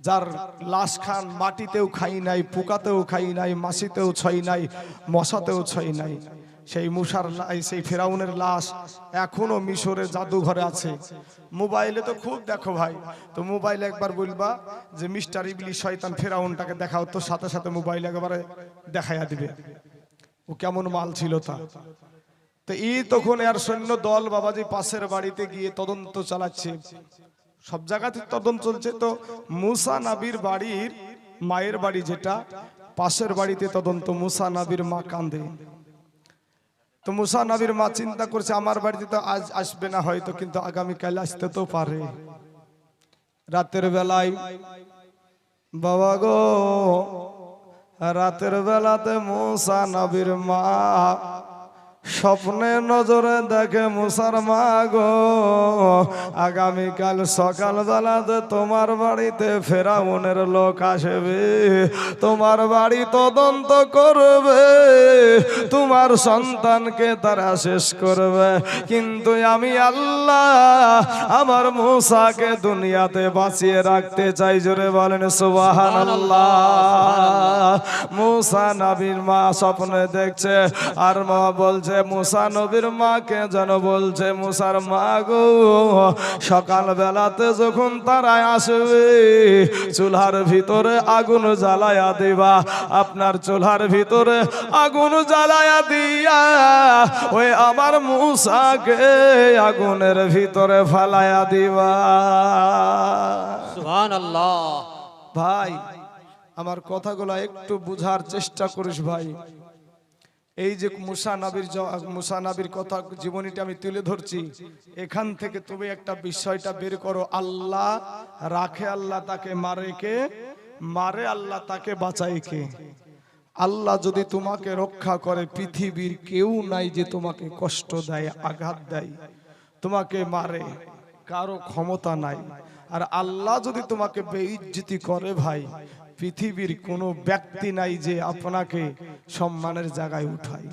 যার লাশ খান মাটিতেও খাই নাই, পোকাতেও খাই নাই মাসিতেও ছই নাই, মশাতেও ছই নাই। সেই মুসার সেই ফেরাউনের লাশ এখনও মিশরের জাদুঘরে আছে। মোবাইলে তো খুব দেখো ভাই, তো মোবাইলে একবার বলবা যে মিস্টার ইবলি শয়তান ফেরাউনটাকে দেখাও, তো সাথে সাথে মোবাইল একেবারে দেখাইয়া দিবে। ও কেমন মাল ছিল তা। তো এই তখন এর সৈন্য দল বাবাজি পাশের বাড়িতে গিয়ে তদন্ত চালাচ্ছে। সব জায়গাতে তদন্ত চলছে। তো মুসা নাবির বাড়ির মায়ের বাড়ি যেটা, পাশের বাড়িতে তদন্ত, মুসা নাবির মা কান্দে তো মুসা নাবির মা চিন্তা করছে, আমার বাড়িতে তো আজ আসবে না হয়তো, কিন্তু আগামীকাল আসতে তো পারে। রাতের বেলায়, বাবা গো, রাতের বেলাতে মুসা নবীর মা স্বপ্নে নজরে দেখে মুসার মা গো, আগামীকাল সকাল বেলাতে তোমার বাড়িতে ফেরাউনের লোক আসবে। তোমার বাড়ি তদন্ত করবে। তোমার সন্তানকে তারা শেষ করবে। কিন্তু আমি আল্লাহ আমার মুসাকে দুনিয়াতে বাঁচিয়ে রাখতে চাই। জোরে বলেন সুবাহান মুসা নবীর মা স্বপ্নে দেখছে আর মা বলছে মুসা নবীর মাকে যেন বলছে মুসার মা গো? সকাল বেলাতে যখন তারা আসবে চুলার ভিতরে আগুন জ্বালায়া দিবা। আপনার চুলার ভিতরে আগুন জ্বালায়া দিয়া ওই আমার মুসাকে আগুনের ভিতরে ফালায়া দিবা। সুবহান আল্লাহ ভাই আমার কথাগুলো একটু বুঝার চেষ্টা করিস ভাই। এই যে মুসা নাবির মুসা নাবির কথা, জীবনীটা আমি তুলে ধরছি। এখান থেকে তুমি একটা বিষয়টা বের করো। আল্লাহ রাখে, আল্লাহ তাকে মারে কে? মারে, আল্লাহ তাকে বাঁচায় কে? আল্লাহ যদি তোমাকে রক্ষা করে, পৃথিবীর কেউ নাই যে তোমাকে কষ্ট দেয়, আঘাত দেয়, তোমাকে মারে, কারও ক্ষমতা নাই। আর আল্লাহ যদি তোমাকে বেইজ্জতি করে ভাই পৃথিবীর কোনো ব্যক্তি নাই যে আপনাকে সম্মানের জায়গায় উঠায়।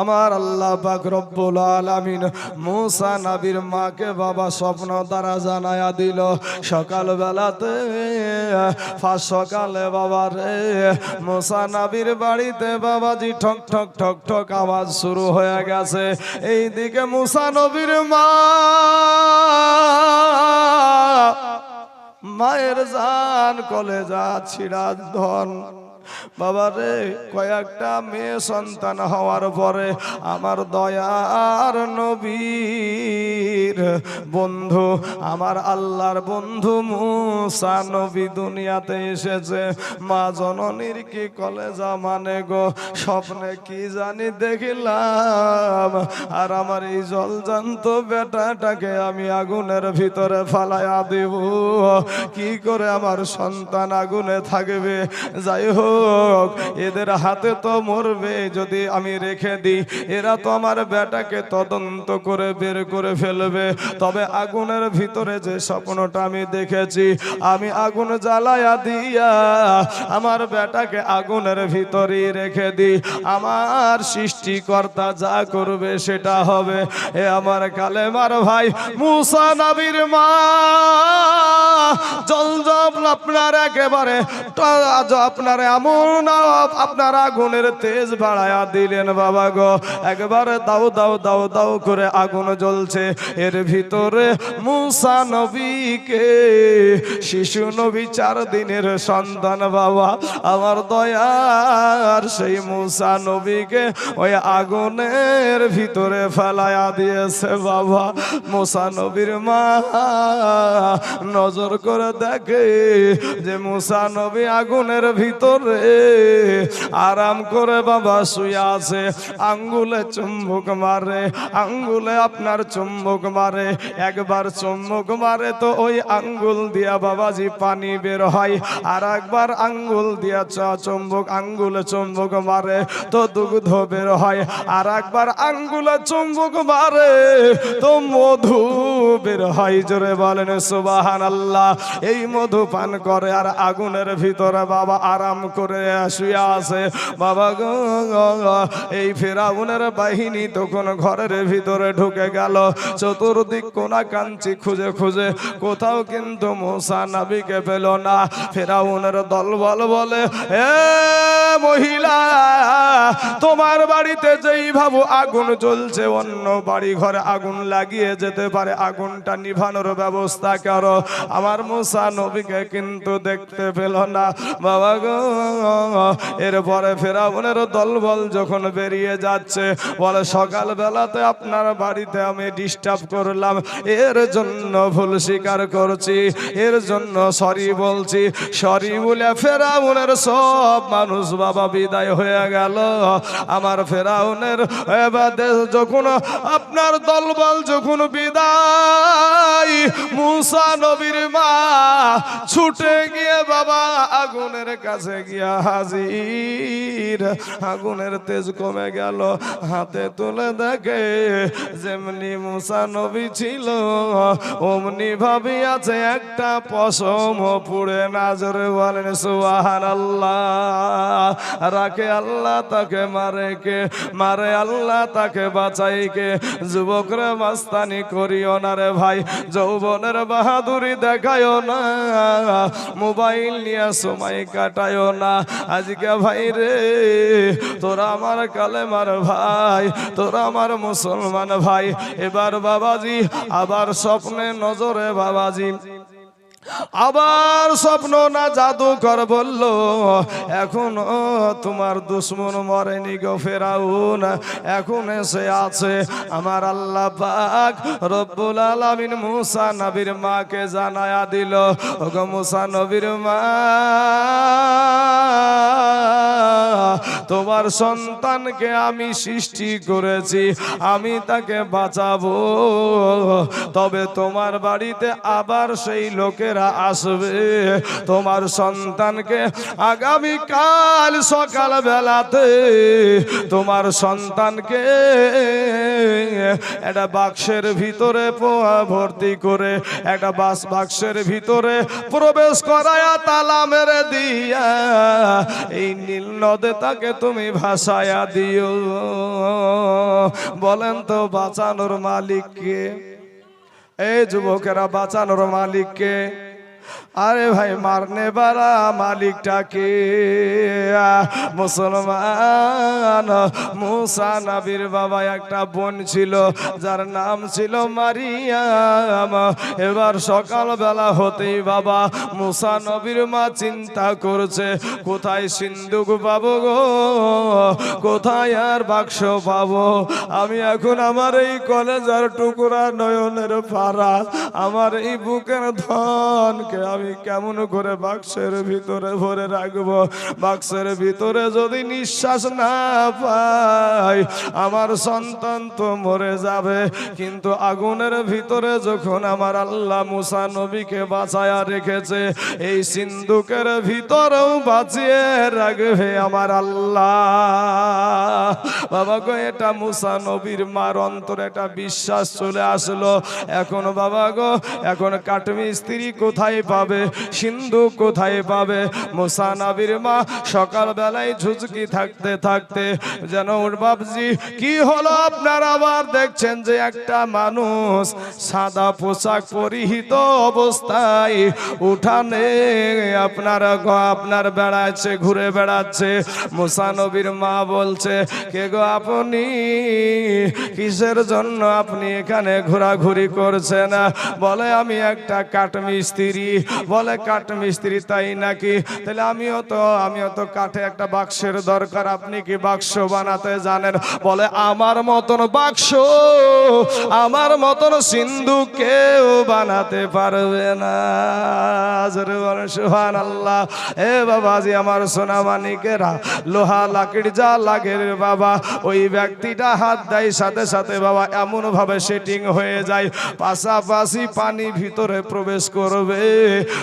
আমার আল্লাহ পাক রব্বুল আলামিন মুসা নবীর মাকে বাবা স্বপ্ন দ্বারা জানায়া দিল সকাল বেলাতে সকালে বাবা রে, মুসা নবীর বাড়িতে বাবাজি ঠক ঠক ঠক ঠক আওয়াজ শুরু হয়ে গেছে। এইদিকে মুসা নবীর মা মায়ের জান কলেজা ছিড়া ধন। বাবা রে, কয়েকটা মেয়ে সন্তান হওয়ার পরে আমার দয়ার নবীর বন্ধু, আমার আল্লাহর বন্ধু মুসা নবী দুনিয়াতে এসেছে। মা জননীর কি কলেজা মানে গো, স্বপ্নে কি জানি দেখিলাম। আর আমার এই জল জলজান্ত বেটাটাকে আমি আগুনের ভিতরে ফালাইয়া দেব। কি করে আমার সন্তান আগুনে থাকবে? যাই হোক এদের হাতে তো মরবে, যদি আমি রেখে দিই, এরা তো আমার বেটাকে তদন্ত করে বের করে ফেলবে। তবে আগুনের ভিতরে যে স্বপ্নটা আমি দেখেছি, আমি আগুন জ্বালায়া দিয়া আমার বেটাকে আগুনের ভিতরেই রেখে দিই। আমার সৃষ্টিকর্তা যা করবে সেটা হবে। এ আমার কালেমার ভাই মুসা নবীর মা। জল জব আপনার একেবারে আপনার এমন আপনার আগুনের তেজ বাড়ায়া দিলেন বাবা গো। একবারে দাও দাও দাও দাও করে আগুন জ্বলছে। এর ভিতরে মুসা নবীকে, শিশু নবী চার দিনের সন্তান বাবা। আমার দয়ার সেই মুসা নবীকে ওই আগুনের ভিতরে ফেলায়া দিয়েছে বাবা। মুসা নবীর মা, নজর করে দেখে যে মুসা নবী আগুনের ভিতরে আরাম করে বাবা শুয়ে আছে। আঙ্গুলে চুম্বক মারে, আঙ্গুলে আপনার চুম্বক মারে। একবার চুম্বক মারে তো ওই আঙ্গুল দিয়া বাবাজি পানি বের হয়। আর একবার আঙ্গুল দিয়া চ- চুম্বক, আঙ্গুলে চুম্বক মারে তো দুগ্ধ বের হয়। আর একবার আঙ্গুলে চুম্বক মারে তো মধু বের হয়, জোরে বলেন সুবাহান আল্লাহ এই মধু পান করে আর আগুনের ভিতরে বাবা আরাম করে শুয়ে আছে। বাবা গো, এই ফেরাউনের বাহিনী তখন ঘরের ভিতরে ঢুকে গেল। চতুর্দিক কোনা কাঞ্চি খুঁজে খুঁজে কোথাও কিন্তু মোসা নাবিকে পেল না। ফেরাউনের দল বল বলে এ মহিলা, তোমার বাড়িতে যেই ভাবো আগুন জ্বলছে, অন্য বাড়ি ঘরে আগুন লাগিয়ে যেতে পারে আগুনটা নিভানোর ব্যবস্থা করো। আমার মুসা নবীকে কিন্তু দেখতে পেল না। বাবা গো, এরপরে ফেরাউনের দলবল যখন বেরিয়ে যাচ্ছে, বলে সকাল বেলাতে আপনার বাড়িতে আমি ডিস্টার্ব করলাম। এর জন্য ভুল স্বীকার করছি, এর জন্য সরি বলছি। সরি বলে ফেরাউনের সব মানুষ বাবা বিদায় হয়ে গেল। আমার ফেরাউনের যখন আপনার দলবল যখন বিদায় মুসা নবীর মা, ছুটে গিয়ে বাবা আগুনের কাছে গিয়া হাজির। আগুনের তেজ কমে গেল, হাতে তুলে দেখে যেমনি মুসা নবী ছিল, অমনি ভাবি আছে একটা পশম পুড়ে নাজরে বলেন সুবাহান আল্লাহ রাখে আল্লাহ তাকে, মারে কে? মারে আল্লাহ তাকে বাঁচাই কে? যুবকরা মাস্তানি করিও না রে ভাই, যৌবনের বাহাদুরি দেখায় না, মোবাইল নিয়ে সময় কাটায় না। আজকে ভাই রে, তোরা আমার কালেমার ভাই, তোরা আমার মুসলমান ভাই, এবার বাবাজি, আবার স্বপ্নে নজরে বাবাজি। আবার স্বপ্ন না জাদুকর বলল, এখন তোমার দুশ্মন মরেনি গো ফেরাউন, এখন এসে আছে আমার আল্লাহ পাক রব্বুল আলামিন মুসা নবীর মাকে জানায়া দিল। ওগো মুসা নবীর মা তোমার সন্তানকে আমি সৃষ্টি করেছি, আমি তাকে বাঁচাবো। তবে তোমার বাড়িতে আবার সেই লোকেরা আসবে। তোমার সন্তানকে আগামী কাল সকাল বেলাতে তোমার সন্তানকে একটা বাক্সের ভিতরে ভর্তি করে, একটা বাস বাক্সের ভিতরে প্রবেশ করায়া তালা মেরে দিয়া, এই নীল নদে তাকে তুমি ভাসায়া দিও। বলেন তো বাঁচানোর মালিককে। এই যুবকেরা বাঁচানোর মালিককে। আরে ভাই, মারনে বারা মালিকটাকে। মুসলমান, মুসা নবীর বাবা একটা বোন ছিল, যার নাম ছিল মারিয়াম। এবার সকাল বেলা হতেই বাবা, মুসা নবীর মা চিন্তা করছে, কোথায় সিন্ধুক পাবো গো? কোথায় আর বাক্স পাবো? আমি এখন আমার এই কলেজার টুকরা নয়নের পাড়া, আমার এই বুকের ধনকে আমি কেমন করে বাক্সের ভিতরে ভরে রাখব? বাক্সের ভিতরে যদি নিঃশ্বাস না পাই, আমার সন্তান তো মরে যাবে। কিন্তু আগুনের ভিতরে যখন আমার আল্লাহ মুসা নবীকে বাঁচায়া রেখেছে, এই সিন্ধুকের ভিতরেও বাঁচিয়ে রাখবে আমার আল্লাহ। বাবা গো, এটা মুসা নবীর মার অন্তরে একটা বিশ্বাস চলে আসলো। এখন বাবা গো, এখন কাটমি স্ত্রী কোথায় পাবে? সিন্ধু কোথায় পাবে? মুসা নবীর মা সকাল বেলায় ঝুঁচকি থাকতে থাকতে যেন ওর বাবজি কি হলো আপনারা আবার দেখছেন যে একটা মানুষ সাদা পোশাক পরিহিত অবস্থায় উঠানে আপনার আপনার বেড়াচ্ছে, ঘুরে বেড়াচ্ছে? মুসা নবীর মা বলছে, কে গো আপনি? কিসের জন্য আপনি এখানে ঘোরাঘুরি করছেন? বলে, আমি একটা কাঠ মিস্ত্রি বলে কাঠ মিস্ত্রি তাই নাকি? তাহলে আমিও তো আমিও তো কাঠে একটা বাক্সের দরকার। আপনি কি বাক্স বানাতে জানেন? বলে, আমার মতন বাক্স, আমার মতন সিন্ধু কেউ বানাতে পারবে না। এ বাবাজি, আমার সোনা মানিকেরা লোহা লাকির যা লাগে বাবা, ওই ব্যক্তিটা হাত দেয়, সাথে সাথে বাবা এমন ভাবে সেটিং হয়ে যায়, পাশাপাশি পানি ভিতরে প্রবেশ করবে।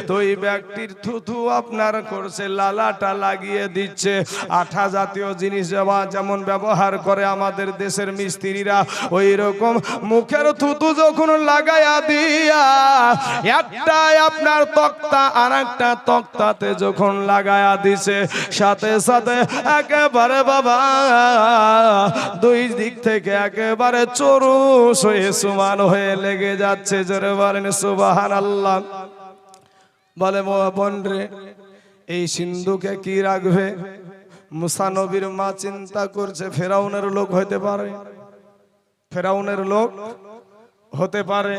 তো এই ব্যক্তির থুথু আপনার করছে, লালাটা লাগিয়ে দিচ্ছে। আঠা জাতীয় জিনিস যেমন- ব্যবহার করে আমাদের দেশের মিস্ত্রিরা ওই রকম মুখের থুতু যখন লাগাইয়া দিয়া একটা আপনার তক্তা আর একটা তক্তাতে যখন লাগায়া দিছে, সাথে সাথে একেবারে বাবা, দুই দিক থেকে একেবারে চরুস হয়ে সমান হয়ে লেগে যাচ্ছে, জোরে বলেন সুবাহান আল্লাহ বলে বোন রে, এই সিন্ধুকে কি রাখবে? মুসানবীর মা চিন্তা করছে, ফেরাউনের লোক হতে পারে। ফেরাউনের লোক হতে পারে।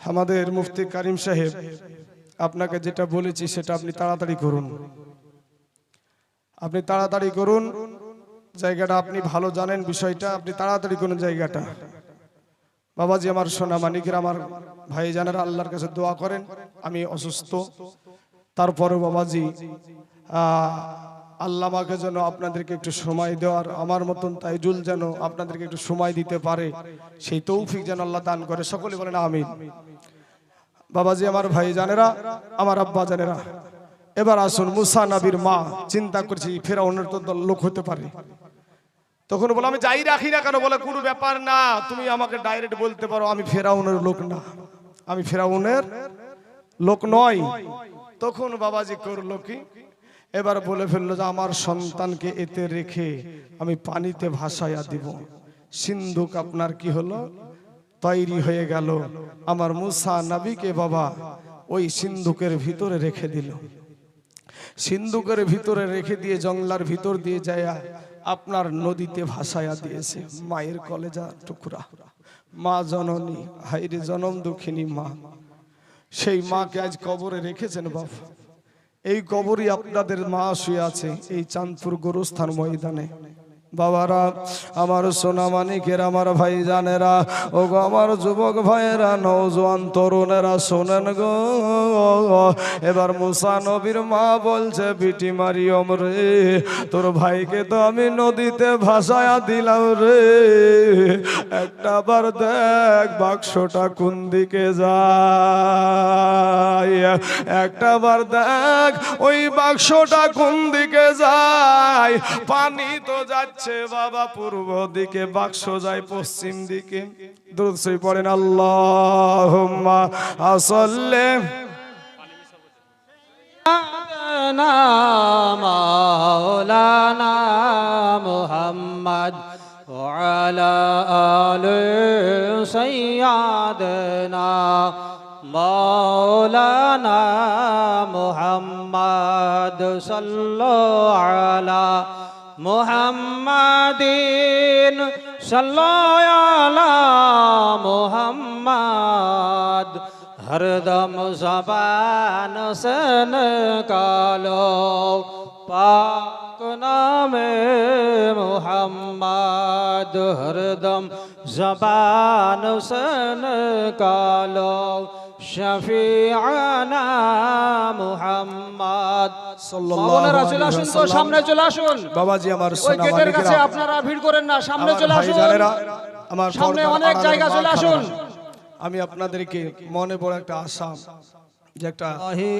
আমাদের মুফতি কারিম সাহেব, আপনাকে যেটা বলেছি সেটা আপনি তাড়াতাড়ি করুন। আপনি তাড়াতাড়ি করুন। জায়গাটা আপনি ভালো জানেন বিষয়টা, আপনি তাড়াতাড়ি করুন জায়গাটা। বাবাজি আমার সোনা মানিকের আমার ভাই জানারা আল্লাহর কাছে দোয়া করেন, আমি অসুস্থ। তারপরে বাবাজি আল্লাহ আমাকে যেন আপনাদেরকে একটু সময় দেওয়ার, আমার মতন তাইজুল যেন আপনাদেরকে একটু সময় দিতে পারে, সেই তৌফিক যেন আল্লাহ দান করে। সকলে বলেন আমিন। বাবাজি আমার ভাই জানেরা আমার আব্বা জানেরা, এবার আসুন মুসা নাবির মা, চিন্তা করছি ফেরাউনের তো লোক হতে পারে। তখন বলে, আমি যাই রাখি না কেন? বলে, কোনো ব্যাপার না, তুমি আমাকে ডাইরেক্ট বলতে পারো, আমি ফেরাউনের লোক না। আমি ফেরাউনের লোক নয় তখন বাবাজি করল কি? এবার বলে ফেলল যে, আমার সন্তানকে এতে রেখে আমি পানিতে ভাসাইয়া দিব। সিন্ধুক আপনার কি হলো? তৈরি হয়ে গেল। আমার মুসা নাবিকে বাবা ওই সিন্ধুকের ভিতরে রেখে দিল। সিন্ধুকের ভিতরে রেখে দিয়ে জংলার ভিতর দিয়ে যায় আপনার নদীতে ভাসায়া দিয়েছে। মায়ের কলেজা টুকরা। মা জননী হাইরে জনম দুঃখিনী মা। সেই মাকে আজ কবরে রেখেছেন বাবা এই কবরই আপনাদের মা শুয়ে আছে এই চাঁদপুর গোরস্থান ময়দানে। বাবারা, আমার সোনা মানিকের আমার ভাই জানেরা ও গো আমার যুবক ভাইয়েরা নৌজওয়ান তরুণেরা, শোনেন গো। এবার মুসা নবীর মা বলছে, বিটি মারিয়ম রে, তোর ভাইকে তো আমি নদীতে ভাসায়া দিলাম রে। একটা বার দেখ বাক্সটা কোন দিকে যায়। একটা বার দেখ ওই বাক্সটা কোন দিকে যায়। পানি তো যাচ্ছে বাবা পূর্ব দিকে বাক্স যায় পশ্চিম দিকে দুধ সই পড়েন আল্লাহ আসল্লে না মাওলানা মুহাম্মদ وعلى آل سيدنا مولانا محمد صلى على মোহাম্মদিন সাল্লায়ালা মোহাম্মদ হরদম জবান সন কালো পাক নামে মোহাম্মদ হরদম জবান সন কালো। সামনে চলে আসুন। বাবাজি আমার কাছে আপনারা ভিড় করেন না সামনে চলে আসুন। আমার সামনে অনেক জায়গা চলে আসুন। আমি আপনাদেরকে মনে পড়ে একটা আসাম যে একটা আহি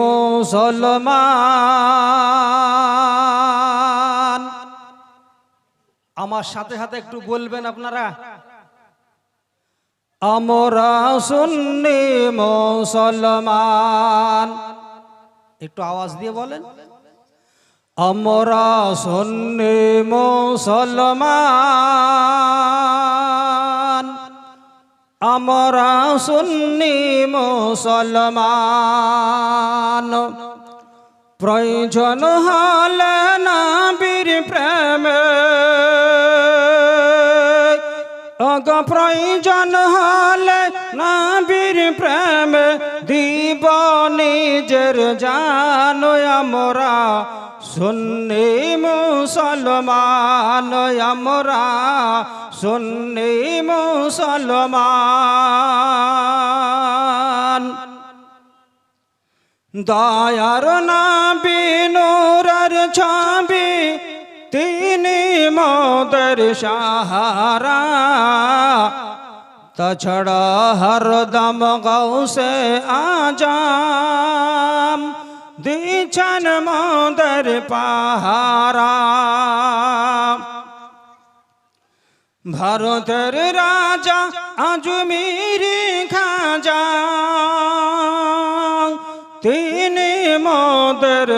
মুসলমান। আমার সাথে সাথে একটু বলবেন আপনারা? আমরা সুন্নি মুসলমান। একটু আওয়াজ দিয়ে বলেন। আমরা সুন্নি মুসলমান। আমরা সুন্নি মুসলমান। প্রয়োজন হলে নাবির প্রেমে অগ নিজের জান আমরা, সুন্নি মুসলমান আমরা, সুন্নি মুসলমান। দয়ার নাবি নূরের ছবি, তিনি মোদের সাহারা। তাছাড়া হরদম গৌসে আজাম, দিচ্ছেন মোদের পাহারা। ভারতের রাজা আজমিরি খাজা, তিনি মোদের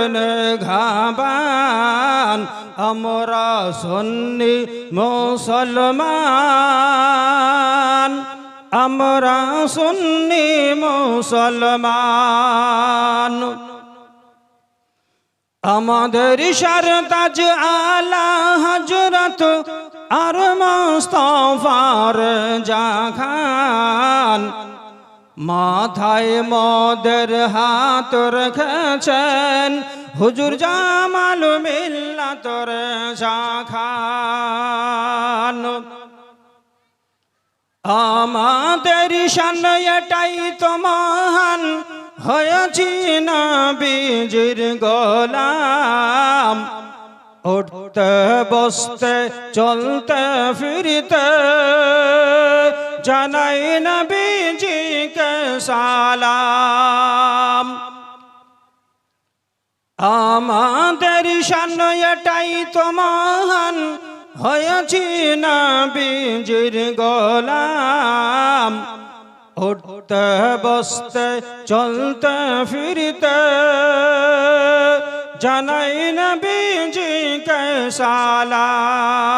ঘাবান আমরা সন্নি মুসলমান। আমরা সুন্নি মুসলমান। আমাদের সরতাজ আলা হজরত আর মুস্তফার জাখান। মাথায় মদের হাত রেখেছেন হুজুর জামাল মিল্লাতর শাখান আমাদের শান এটাই তো মহান। হয়েছি না বীজির গোলাম। উঠতে, বসতে, চলতে, ফিরতে, জানাই না বীজিকে সালাম। আমাদের শান এটাই তো মহান। হয়েছি না বীজির গোলাম। উঠতে, বসতে, চলতে, ফিরতে জানাই না বীজিকে সালাম।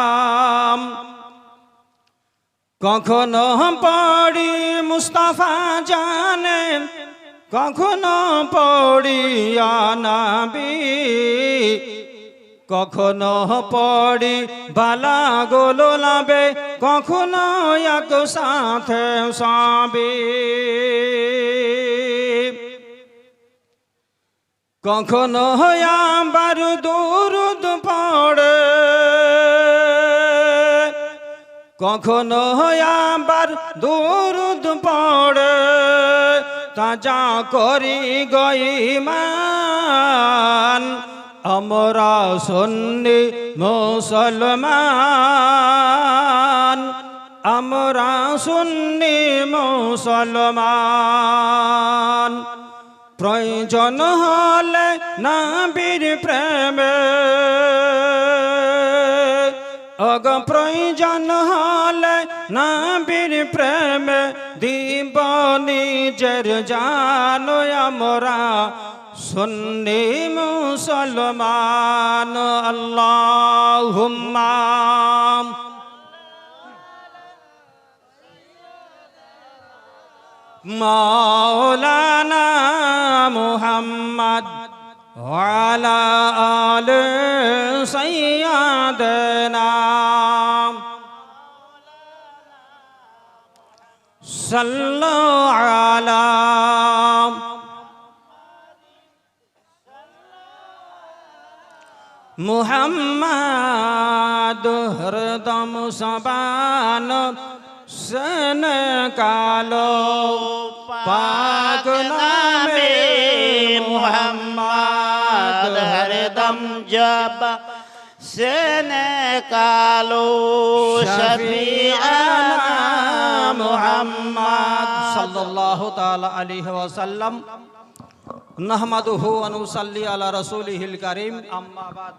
কখনো পড়ি মুস্তাফা জানেন, কখনো পড়ি আনাবি। কখনো পড়ি বালা গোলো লাবে কখনো এক সাথে সাবি। কখনো আবার দুরুদ পড়ে, কখনো আবার দুরুদ পড়ে, তাজা করি গইমান আমরা সন্নি মুসলমান। আমরা সুন্নি মুসলমান। প্রয়োজন হলে নাবির প্রেমে। অগ, প্রয়োজন হলে নাবির প্রেমে। দিব নিজের জানো আমরা সুন্নি মুসলমান আল্লাহুম্মা। মাওলানা মুহাম্মদ ওয়ালা আল সাইয়্যিদানা সাল্লাল্লাহু আলা মুহাম্মাদ হরদম সবান সন কালো পাক নামে মুহাম্মাদ হরদম জব সন কালো শফিআনা মুহাম্মাদ সাল্লাল্লাহু তাআলা আলাইহি ওয়াসাল্লাম। নাহমাদুহু ওয়া নুসাল্লি আলা রাসূলিহিল কারীম। আম্মা বাদ।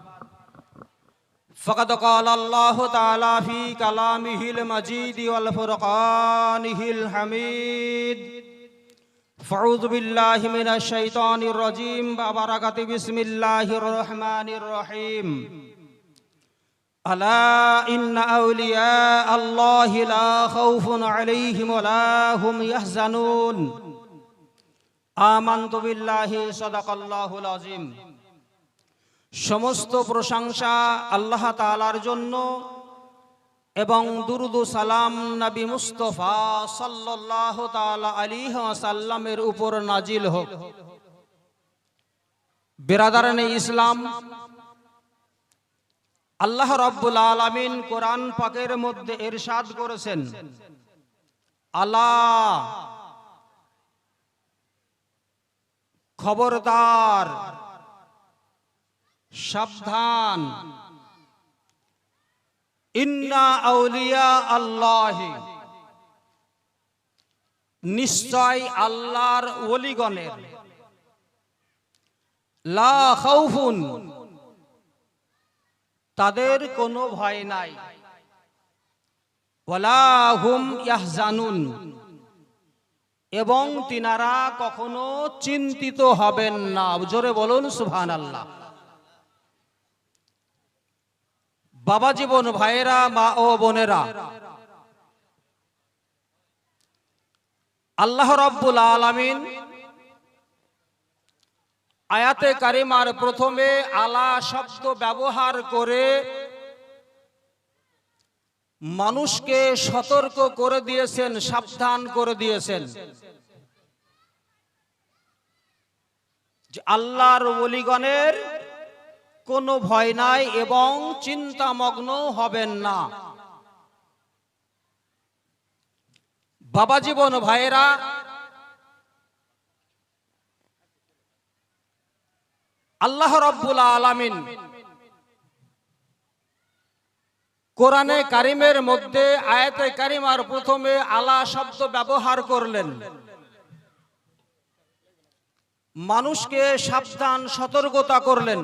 فقد قال الله تعالى في كلامه المجيد والفرقانه الحميد فاعوذ بالله من الشيطان الرجيم ببركة بسم الله الرحمن الرحيم ألا إن أولياء الله لا خوف عليهم ولا هم يحزنون آمنت بالله صدق الله العظيم সমস্ত প্রশংসা আল্লাহ তাআলার জন্য এবং দুরুদ সালাম নবী মুস্তফা সাল্লাল্লাহু তাআলা আলাইহি ওয়াসাল্লামের উপর নাজিল হোক। বিরাদারানে ইসলাম, আল্লাহ রাব্বুল আলামিন কোরআন পাকের মধ্যে এরশাদ করেছেন, আল্লাহ খবরদার সাবধান। ইন্না আউলিয়া আল্লাহি। নিশ্চয় আল্লাহর ওলিগণের। লা তাদের কোনো ভয় নাই। ওয়ালা হুম ইয়াহজানুন। এবং তিনারা কখনো চিন্তিত হবেন না। জোরে বলুন সুবহান আল্লাহ বাবা জীবন ভাইয়েরা, মা ও বোনেরা। আল্লাহ রব্বুল আলামিন আয়াতে কারিমার প্রথমে আলা শব্দ ব্যবহার করে মানুষকে সতর্ক করে দিয়েছেন, সাবধান করে দিয়েছেন। আল্লাহর ওলিগণের কোনো ভয় নাই এবং চিন্তামগ্ন হবেন না। বাবা জীবন ভাইয়েরা, আল্লাহ রব্বুল আলামিন কোরআনে কারিমের মধ্যে, আয়াতে কারিমার প্রথমে আলা শব্দ ব্যবহার করলেন। মানুষকে সাবধান, সতর্কতা করলেন।